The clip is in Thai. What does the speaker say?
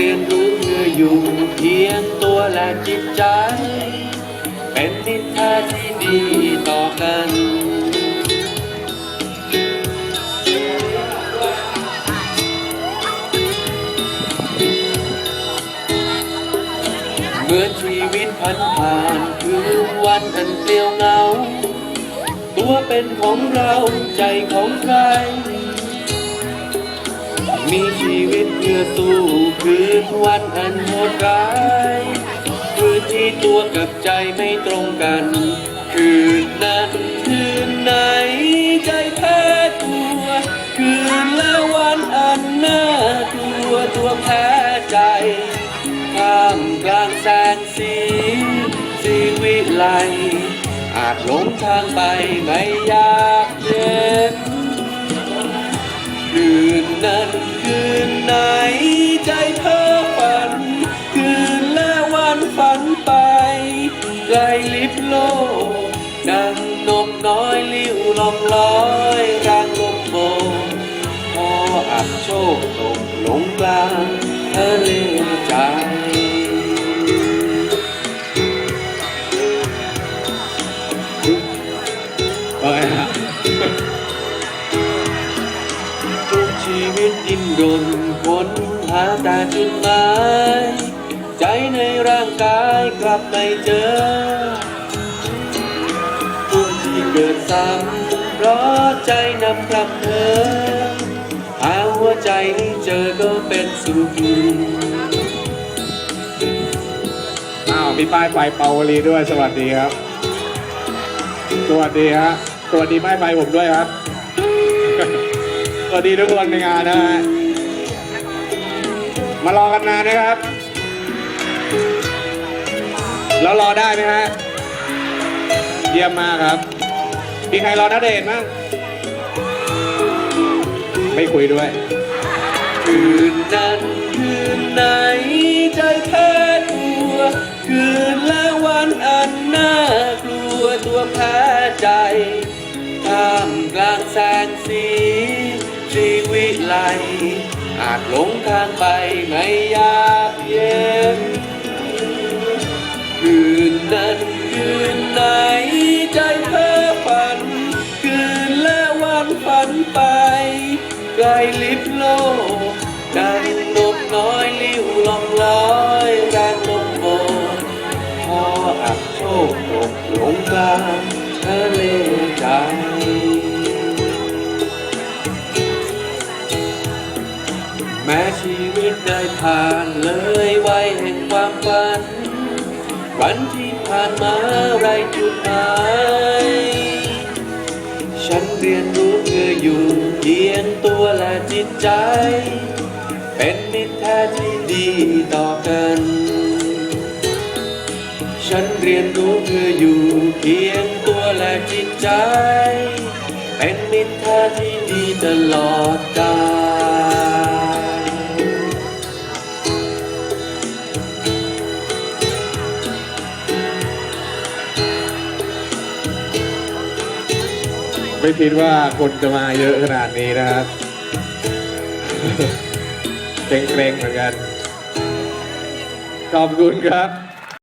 เรียนรู้เมื่ออยู่เพียงตัวและจิตใจ เป็นมิตรแท้ที่ดีต่อกันเมื่อชีวิตพันผ่านคือวันอันเปลี่ยวเหงา ตัวเป็นของเราใจของใคร มีชีวิตเพื่อสู้คืนวันอันโหดร้ายคืนที่ตัวกับใจไม่ตรงกัน คืนนั้นคืนไหนใจแพ้ตัว คืนและวันอันน่ากลัวตัวแพ้ใจท่ามกลางแสงสีสีวิไลอาจหลงทางไปไม่อยากเย็น นั้นคืนไหนใจเพ้อฝัน คืนและวันฝันไปไกลลิบโลกดังนมน้อยลิ้วลองลอยรางลมโบพออับโชคตกลงกลางทะเล ชีวิตดิ้นรนค้นหาแต่จุดหมายใจในร่างกายกลับไม่เจอทุกที่เกิดซ้ำเพราะใจนำกลับเธอหาหัวใจให้เจอก็เป็นสุขอ้าวมีป้ายไฟเปาวลีด้วยสวัสดีครับ สวัสดีฮะสวัสดีป้ายไฟผมด้วยครับ สวัสดีทุกคนในงานนะฮะมารอกันนานนะครับ แล้วรอได้ไหมฮะ เยี่ยมมากครับ มีใครรอนัดเดทมั้งไม่คุยด้วย คืนนั้นคืนไหนใจแพ้ตัว คืนและวันอันน่ากลัวตัวแพ้ใจท่ามกลางแสงสีสี ล อาจหลงทางไปไม่อยากเย็น คืนนั้นคืนไหนใจเพ้อฝัน คืนและวันฝันไป ไกลลิบโลกดังนกน้อยลิ้วลองลอยแรงลมโบกพออับโชคตกลงกลางทะเลใจ แม้ชีวิตได้ผ่านเลยวัยแห่งความฝัน วันที่ผ่านมาไรจุดหมายฉันเรียนรู้เพื่ออยู่เพียงตัวและจิตใจ เป็นมิตรแท้ที่ดีต่อกัน ฉันเรียนรู้เพื่ออยู่เพียงตัวและจิตใจ เป็นมิตรแท้ที่ดีตลอดกาล ไม่คิดว่าคนจะมาเยอะขนาดนี้นะครับเกรงๆเหมือนกัน ขอบคุณครับ